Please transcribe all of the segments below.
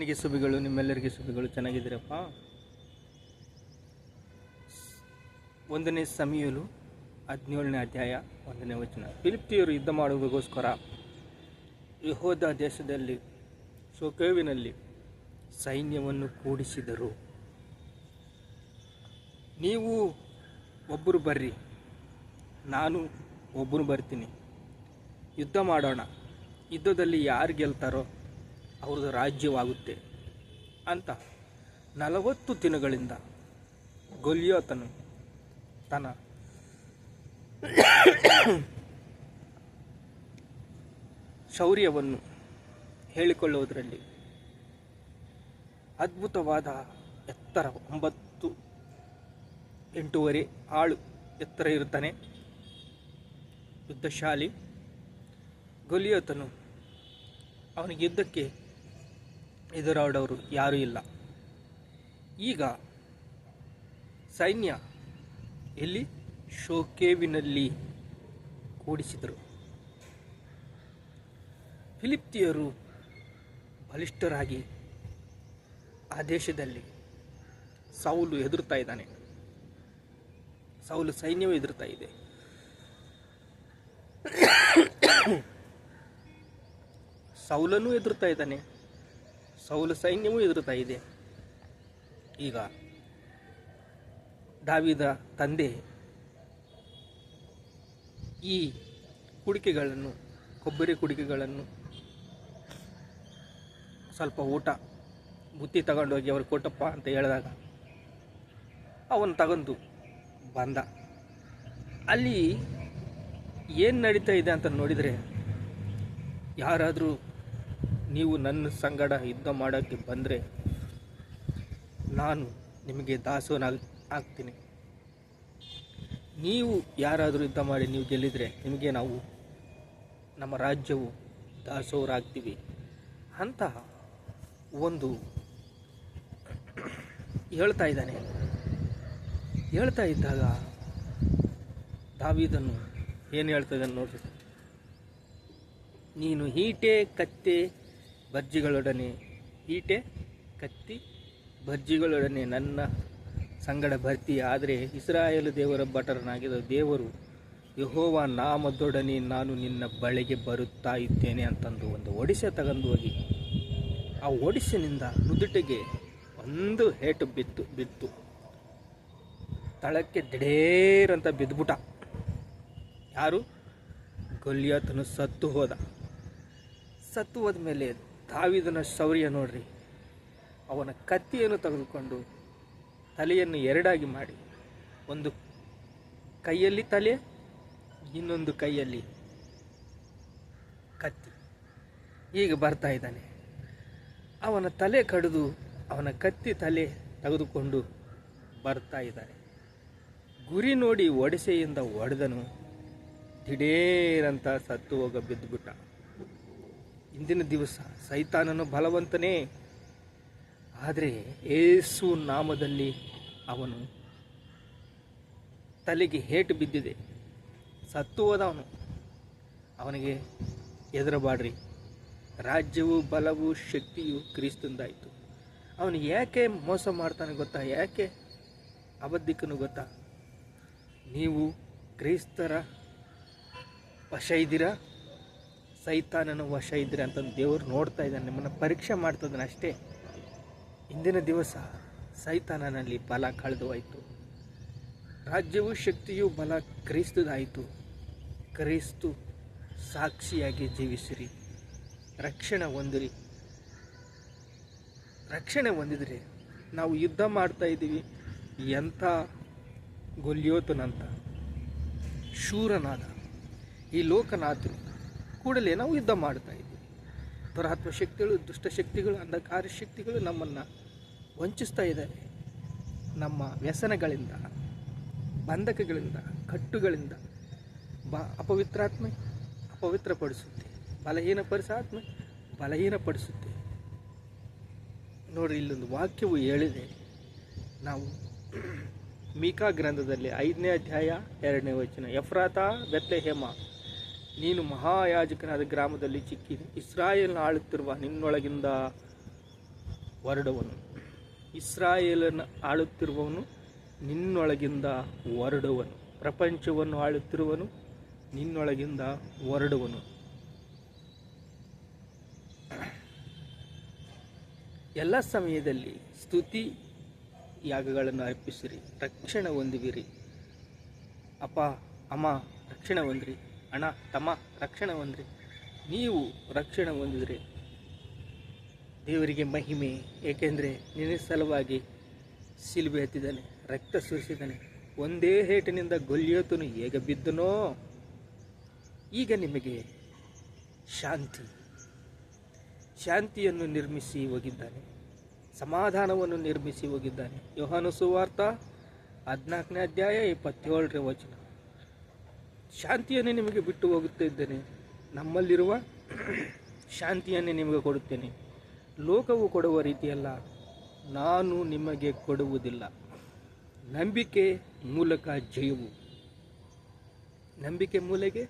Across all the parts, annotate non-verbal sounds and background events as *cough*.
ನನಗೆ ಸುಬಿಗಳು ನಿಮ್ಮೆಲ್ಲರಿಗೆ ಸುಬಿಗಳು ಚೆನ್ನಾಗಿದ್ದೀರಪ್ಪ? ಒಂದನೇ ಸಮಯಲು ಹದಿನೇಳನೇ ಅಧ್ಯಾಯ ಒಂದನೇ ವಚನ. ಫಿಲಿಪ್ತಿಯವರು ಯುದ್ಧ ಮಾಡುವುದಕ್ಕೋಸ್ಕರ ಯಹೋದ ದೇಶದಲ್ಲಿ ಸೊಕೇವಿನಲ್ಲಿ ಸೈನ್ಯವನ್ನು ಕೂಡಿಸಿದರು. ನೀವು ಒಬ್ಬರು ಬರ್ರಿ, ನಾನು ಒಬ್ಬರು ಬರ್ತೀನಿ. ಯುದ್ಧ ಮಾಡೋಣ. ಯುದ್ಧದಲ್ಲಿ ಯಾರು ಗೆಲ್ತಾರೋ ಅವ್ರದ್ದು ರಾಜ್ಯವಾಗುತ್ತೆ ಅಂತ ನಲವತ್ತು ದಿನಗಳಿಂದ ಗೊಲಿಯೋತನು ತನ್ನ ಶೌರ್ಯವನ್ನು ಹೇಳಿಕೊಳ್ಳುವುದರಲ್ಲಿ ಅದ್ಭುತವಾದ ಎತ್ತರ, ಒಂಬತ್ತು, ಎಂಟೂವರೆ ಆಳು ಎತ್ತರ ಇರುತ್ತಾನೆ. ಯುದ್ಧಶಾಲಿ ಗೊಲಿಯೋತನು ಅವನಿಗೆ ಯುದ್ಧಕ್ಕೆ ಎದುರಾಡೋರು ಯಾರೂ ಇಲ್ಲ. ಈಗ ಸೈನ್ಯ ಎಲ್ಲಿ? ಶೋಕೇವಿನಲ್ಲಿ ಕೂಡಿಸಿದರು. ಫಿಲಿಪ್ತಿಯರು ಬಲಿಷ್ಠರಾಗಿ ಆ ದೇಶದಲ್ಲಿ ಸೌಲು ಎದುರ್ತಾ ಇದ್ದಾನೆ. ಸೌಲು ಸೈನ್ಯವೂ ಎದುರ್ತಾ ಇದೆ. ಸೌಲನೂ ಎದುರ್ತಾ ಇದ್ದಾನೆ. ಸೌಲ ಸೈನ್ಯವೂ ಎದುರುತ್ತಾ ಇದೆ. ಈಗ ದಾವಿದ ತಂದೆ ಈ ಕುಡಿಕೆಗಳನ್ನು, ಕೊಬ್ಬರಿ ಕುಡಿಕೆಗಳನ್ನು ಸ್ವಲ್ಪ ಊಟ, ಬುತ್ತಿ ತಗೊಂಡೋಗಿ ಅವ್ರು ಕೊಟ್ಟಪ್ಪ ಅಂತ ಹೇಳಿದಾಗ ಅವನು ತಗೊಂಡು ಬಂದ. ಅಲ್ಲಿ ಏನು ನಡೀತಾ ಇದೆ ಅಂತ ನೋಡಿದರೆ ಯಾರಾದರೂ ನೀವು ನನ್ನ ಸಂಗಡ ಯುದ್ಧ ಮಾಡೋಕ್ಕೆ ಬಂದರೆ ನಾನು ನಿಮಗೆ ದಾಸೋನಾಗ್ ಆಗ್ತೀನಿ. ನೀವು ಯಾರಾದರೂ ಯುದ್ಧ ಮಾಡಿ ನೀವು ಗೆಲ್ಲಿದರೆ ನಿಮಗೆ ನಾವು ನಮ್ಮ ರಾಜ್ಯವು ದಾಸೋರಾಗ್ತೀವಿ. ಅಂತ ಒಂದು ಹೇಳ್ತಾ ಇದ್ದಾನೆ. ಹೇಳ್ತಾ ಇದ್ದಾಗ ದಾವಿದನ್ನು ಏನು ಹೇಳ್ತಾ ಇದ್ದಾನೆ ನೋಡ್ರಿ. ನೀನು ಹೀಟೆ ಕತ್ತೆ ಬರ್ಜಿಗಳೊಡನೆ ಈಟೆ ಕತ್ತಿ ಭರ್ಜಿಗಳೊಡನೆ ನನ್ನ ಸಂಗಡ ಭರ್ತಿ. ಆದರೆ ಇಸ್ರಾಯೇಲ್ ದೇವರ ಭಟರನಾಗಿದ್ದ ದೇವರು ಯಹೋವ ನಾಮದೊಡನೆ ನಾನು ನಿನ್ನ ಬಳಿಗೆ ಬರುತ್ತಾ ಇದ್ದೇನೆ ಅಂತಂದು ಒಂದು ಒಡಿಸೆ ತಗೊಂಡು ಹೋಗಿ. ಆ ಒಡಿಸಿನಿಂದ ನುದುಟಿಗೆ ಒಂದು ಹೇಟು ಬಿತ್ತು ಬಿತ್ತು. ತಳಕ್ಕೆ ದಿಢೇರಂತ ಬಿದ್ದುಬಿಟ ಯಾರು? ಗೊಲಿಯಾತನು ಸತ್ತು ಹೋದ. ಸತ್ತು ಹೋದ ಮೇಲೆ ದಾವಿದನ ಶೌರ್ಯ ನೋಡ್ರಿ. ಅವನ ಕತ್ತಿಯನ್ನು ತೆಗೆದುಕೊಂಡು ತಲೆಯನ್ನು ಎರಡಾಗಿ ಮಾಡಿ. ಒಂದು ಕೈಯಲ್ಲಿ ತಲೆ, ಇನ್ನೊಂದು ಕೈಯಲ್ಲಿ ಕತ್ತಿ. ಈಗ ಬರ್ತಾ ಇದ್ದಾನೆ. ಅವನ ತಲೆ ಕಡಿದು ಅವನ ಕತ್ತಿ ತಲೆ ತೆಗೆದುಕೊಂಡು ಬರ್ತಾ ಇದ್ದಾನೆ. ಗುರಿ ನೋಡಿ ಒಡಿಸೆಯಿಂದ ಒಡೆದನು. ದಿಢೇರಂತ ಸತ್ತು ಹೋಗ ಬಿದ್ದುಬಿಟ್ಟ. ಇಂದಿನ ದಿವಸ ಸೈತಾನನು ಬಲವಂತನೇ. ಆದರೆ ಏಸು ನಾಮದಲ್ಲಿ ಅವನು ತಲೆಗೆ ಹೇಟು ಬಿದ್ದಿದೆ. ಸತ್ತು ಹೋದವನು. ಅವನಿಗೆ ಎದುರಬಾಡ್ರಿ ರಾಜ್ಯವು ಬಲವು ಶಕ್ತಿಯು ಕ್ರಿಸ್ತಂದಾಯಿತು ಅವನು ಯಾಕೆ ಮೋಸ ಮಾಡ್ತಾನೆ ಗೊತ್ತಾ? ಯಾಕೆ ಅಬದ್ಧಿಕನು ಗೊತ್ತಾ? ನೀವು ಕ್ರೈಸ್ತರ ವಶ ಇದ್ದೀರಾ ಸೈತಾನನ ವಶ ಇದ್ದರೆ ಅಂತ ದೇವರು ನೋಡ್ತಾ ಇದ್ದಾನೆ, ನಿಮ್ಮನ್ನು ಪರೀಕ್ಷೆ ಮಾಡ್ತಿದ್ದಾನೆ ಅಷ್ಟೇ. ಇಂದಿನ ದಿವಸ ಸೈತಾನನಲ್ಲಿ ಬಲ ಕಳೆದು ಹೋಯಿತು ರಾಜ್ಯವು ಶಕ್ತಿಯು ಬಲ ಕ್ರೈಸ್ತದಾಯಿತು. ಕ್ರೈಸ್ತು ಸಾಕ್ಷಿಯಾಗಿ ಜೀವಿಸಿರಿ. ರಕ್ಷಣೆ ಹೊಂದಿರಿ. ರಕ್ಷಣೆ ಹೊಂದಿದರೆ ನಾವು ಯುದ್ಧ ಮಾಡ್ತಾ ಇದ್ದೀವಿ. ಎಂಥ ಗೊಲ್ಯೋತನಂತ ಶೂರನಾದ ಈ ಲೋಕನಾಥನು ಕೂಡಲೇ ನಾವು ಯುದ್ಧ ಮಾಡ್ತಾ ಇದ್ದೀವಿ. ದುರಾತ್ಮ ಶಕ್ತಿಗಳು ದುಷ್ಟಶಕ್ತಿಗಳು ಅಂಧಕಾರ ಶಕ್ತಿಗಳು ನಮ್ಮನ್ನು ವಂಚಿಸ್ತಾ ಇದ್ದಾರೆ. ನಮ್ಮ ವ್ಯಸನಗಳಿಂದ, ಬಂಧಕಗಳಿಂದ, ಕಟ್ಟುಗಳಿಂದ ಬ ಅಪವಿತ್ರಾತ್ಮೆ ಅಪವಿತ್ರಪಡಿಸುತ್ತೆ. ಬಲಹೀನಪಡಿಸ ಆತ್ಮ ಬಲಹೀನಪಡಿಸುತ್ತೆ. ನೋಡಿ ಇಲ್ಲೊಂದು ವಾಕ್ಯವು ಹೇಳಿದೆ. ನಾವು ಮೀಕಾ ಗ್ರಂಥದಲ್ಲಿ ಐದನೇ ಅಧ್ಯಾಯ ಎರಡನೇ ವಚನ, ಎಫ್ರಾತ, ಬೆತ್ಲೆಹೇಮ ನೀನು ಮಹಾಯಾಜಕನಾದ ಗ್ರಾಮದಲ್ಲಿ ಚಿಕ್ಕಿದೆ ಇಸ್ರಾಯೇಲ್ ಆಳುತ್ತಿರುವ ನಿನ್ನೊಳಗಿಂದ ಹೊರಡುವನು. ಇಸ್ರಾಯೇಲನ್ನು ಆಳುತ್ತಿರುವವನು ನಿನ್ನೊಳಗಿಂದ ಹೊರಡುವನು. ಪ್ರಪಂಚವನ್ನು ಆಳುತ್ತಿರುವನು ನಿನ್ನೊಳಗಿಂದ ಹೊರಡುವನು. ಎಲ್ಲ ಸಮಯದಲ್ಲಿ ಸ್ತುತಿ ಯಾಗಗಳನ್ನು ಅರ್ಪಿಸಿರಿ, ರಕ್ಷಣೆ ಹೊಂದುವಿರಿ. ಅಪ್ಪ, ಅಮ್ಮ, ರಕ್ಷಣೆ ಹೊಂದ್ರಿ. ಅಣ್ಣ ತಮ್ಮ ರಕ್ಷಣೆ ಹೊಂದ್ರಿ. ನೀವು ರಕ್ಷಣೆ ಹೊಂದಿದ್ರಿ. ದೇವರಿಗೆ ಮಹಿಮೆ, ಏಕೆಂದರೆ ನಿನ್ನ ಸಲುವಾಗಿ ಸಿಲುಬೆ ಎತ್ತಿದ್ದಾನೆ ರಕ್ತ ಸುರಿಸಿದ್ದಾನೆ. ಒಂದೇ ಹೇಟಿನಿಂದ ಗೊಲ್ಲಿಯೋತನು ಹೇಗೆ ಬಿದ್ದನೋ, ಈಗ ನಿಮಗೆ ಶಾಂತಿ. ಶಾಂತಿಯನ್ನು ನಿರ್ಮಿಸಿ ಹೋಗಿದ್ದಾನೆ, ಸಮಾಧಾನವನ್ನು ನಿರ್ಮಿಸಿ ಹೋಗಿದ್ದಾನೆ. ಯೋಹಾನು ಸುವಾರ್ತ ಹದಿನಾಲ್ಕನೇ ಅಧ್ಯಾಯ ಇಪ್ಪತ್ತೇಳರ ವಚನ. ಶಾಂತಿಯನ್ನು ನಿಮಗೆ ಬಿಟ್ಟು ಹೋಗುತ್ತಾ ಇದ್ದೇನೆ. ನಮ್ಮಲ್ಲಿರುವ *clears throat* ಶಾಂತಿಯನ್ನೇ ನಿಮಗೆ ಕೊಡುತ್ತೇನೆ. ಲೋಕವು ಕೊಡುವ ರೀತಿಯಲ್ಲ, ನಾನು ನಿಮಗೆ ಕೊಡುವುದಿಲ್ಲ. ನಂಬಿಕೆ ಮೂಲಕ ಜಯವು. ನಂಬಿಕೆ ಮೂಲೆಗೆ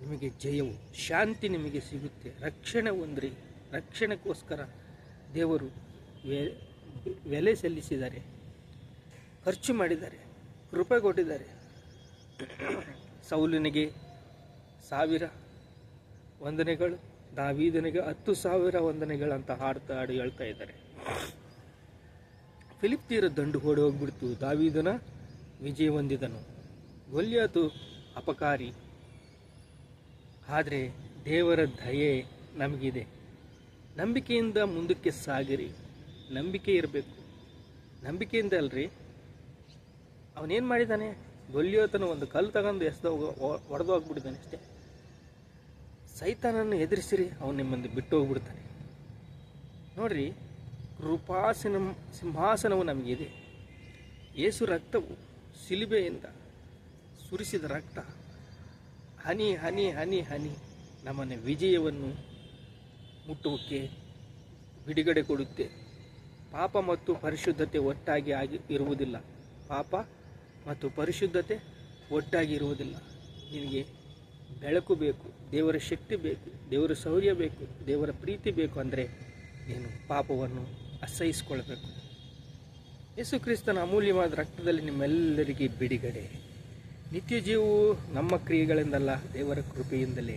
ನಿಮಗೆ ಜಯವು. ಶಾಂತಿ ನಿಮಗೆ ಸಿಗುತ್ತೆ. ರಕ್ಷಣೆ ಹೊಂದ್ರಿ. ರಕ್ಷಣೆಗೋಸ್ಕರ ದೇವರು ಬೆಲೆ ಸಲ್ಲಿಸಿದ್ದಾರೆ. ಖರ್ಚು ಮಾಡಿದ್ದಾರೆ. ಕೃಪೆ ಕೊಟ್ಟಿದ್ದಾರೆ. *clears throat* ಸೌಲನಿಗೆ ಸಾವಿರ ವಂದನೆಗಳು, ದಾವೀದನಿಗೆ ಹತ್ತು ಸಾವಿರ ವಂದನೆಗಳಂತ ಹಾಡ್ತಾ ಹಾಡು ಹೇಳ್ತಾ ಇದ್ದಾರೆ. ಫಿಲಿಪ್ ತೀರ ದಂಡು ಹೊಡೆ ಹೋಗ್ಬಿಡ್ತು. ದಾವೀದನ ವಿಜಯ ಹೊಂದಿದನು. ಗೊಲ್ಯಾತು ಅಪಕಾರಿ. ಆದರೆ ದೇವರ ದಯೆ ನಮಗಿದೆ. ನಂಬಿಕೆಯಿಂದ ಮುಂದಕ್ಕೆ ಸಾಗಿರಿ. ನಂಬಿಕೆ ಇರಬೇಕು. ನಂಬಿಕೆಯಿಂದ ಅಲ್ರಿ? ಅವನೇನು ಮಾಡಿದ್ದಾನೆ ಗೊಲ್ಲಿಯೋತನ ಒಂದು ಕಲ್ಲು ತಗೊಂಡು ಎಸ್ದ ಒಡೆದು ಹೋಗ್ಬಿಟ್ಟಿದ್ದಾನೆ ಅಷ್ಟೇ. ಸೈತಾನನ್ನು ಎದುರಿಸಿರಿ, ಅವನು ನಿಮ್ಮನ್ನು ಬಿಟ್ಟು ಹೋಗ್ಬಿಡ್ತಾನೆ. ನೋಡ್ರಿ, ಕೃಪಾಸನ, ಸಿಂಹಾಸನವು ನಮಗಿದೆ. ಏಸು ರಕ್ತವು ಸಿಲಿಬೆಯಿಂದ ಸುರಿಸಿದ ರಕ್ತ. ಹನಿ ಹನಿ ಹನಿ ಹನಿ ನಮ್ಮನ್ನು ವಿಜಯವನ್ನು ಮುಟ್ಟುವಕ್ಕೆ ಬಿಡುಗಡೆ ಕೊಡುತ್ತೆ. ಪಾಪ ಮತ್ತು ಪರಿಶುದ್ಧತೆ ಒಟ್ಟಾಗಿ ಆಗಿ ಇರುವುದಿಲ್ಲ. ಪಾಪ ಮತ್ತು ಪರಿಶುದ್ಧತೆ ಒಟ್ಟಾಗಿ ಇರುವುದಿಲ್ಲ. ನಿನಗೆ ಬೆಳಕು ಬೇಕು, ದೇವರ ಶಕ್ತಿ ಬೇಕು, ದೇವರ ಶೌರ್ಯ ಬೇಕು, ದೇವರ ಪ್ರೀತಿ ಬೇಕು ಅಂದರೆ ನೀನು ಪಾಪವನ್ನು ಅಸಹಿಸಿಕೊಳ್ಬೇಕು. ಯೇಸು ಕ್ರಿಸ್ತನ ಅಮೂಲ್ಯವಾದ ರಕ್ತದಲ್ಲಿ ನಿಮ್ಮೆಲ್ಲರಿಗೆ ಬಿಡುಗಡೆ. ನಿತ್ಯ ಜೀವವು ನಮ್ಮ ಕ್ರಿಯೆಗಳಿಂದಲ್ಲ, ದೇವರ ಕೃಪೆಯಿಂದಲೇ.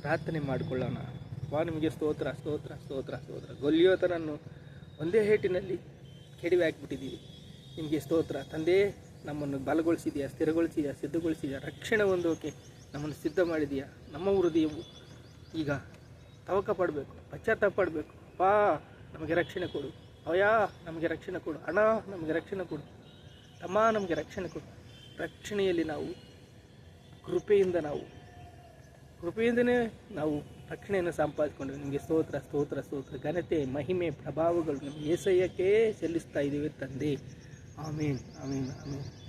ಪ್ರಾರ್ಥನೆ ಮಾಡಿಕೊಳ್ಳೋಣ. ವಾ ನಿಮಗೆ ಸ್ತೋತ್ರ ಸ್ತೋತ್ರ ಸ್ತೋತ್ರ ಸ್ತೋತ್ರ. ಗೊಲ್ಲಿಯೋತನನ್ನು ಒಂದೇ ಹೇಟಿನಲ್ಲಿ ಕೆಡವಿ ಹಾಕಿಬಿಟ್ಟಿದ್ದೀವಿ. ನಿಮಗೆ ಸ್ತೋತ್ರ. ತಂದೆ ನಮ್ಮನ್ನು ಬಲಗೊಳಿಸಿದೆಯಾ, ಸ್ಥಿರಗೊಳಿಸಿದೆಯಾ, ಸಿದ್ಧಗೊಳಿಸಿದೆಯಾ, ರಕ್ಷಣೆ ಹೊಂದೋಕೆ ನಮ್ಮನ್ನು ಸಿದ್ಧ ಮಾಡಿದೆಯಾ, ನಮ್ಮ ಹೃದಯವು ಈಗ ತವಕ ಪಡಬೇಕು ಪಶ್ಚಾತ್ತ ಪಡಬೇಕು ಪಾ ನಮಗೆ ರಕ್ಷಣೆ ಕೊಡು. ಅವಯಾ ನಮಗೆ ರಕ್ಷಣೆ ಕೊಡು. ಹಣ ನಮಗೆ ರಕ್ಷಣೆ ಕೊಡು. ತಮ್ಮ, ನಮಗೆ ರಕ್ಷಣೆ ಕೊಡು. ರಕ್ಷಣೆಯಲ್ಲಿ ನಾವು ಕೃಪೆಯಿಂದ ನಾವು, ಕೃಪೆಯಿಂದನೇ ನಾವು ರಕ್ಷಣೆಯನ್ನು ಸಂಪಾದಿಸ್ಕೊಂಡು ನಿಮಗೆ ಸ್ತೋತ್ರ ಸ್ತೋತ್ರ ಸ್ತೋತ್ರ. ಘನತೆ, ಮಹಿಮೆ, ಪ್ರಭಾವಗಳು ನಮ್ಮ ಏಸಯ್ಯಕ್ಕೆ ಸಲ್ಲಿಸ್ತಾ ಇದ್ದೀವಿ ತಂದೆ. Amin, amin, amin.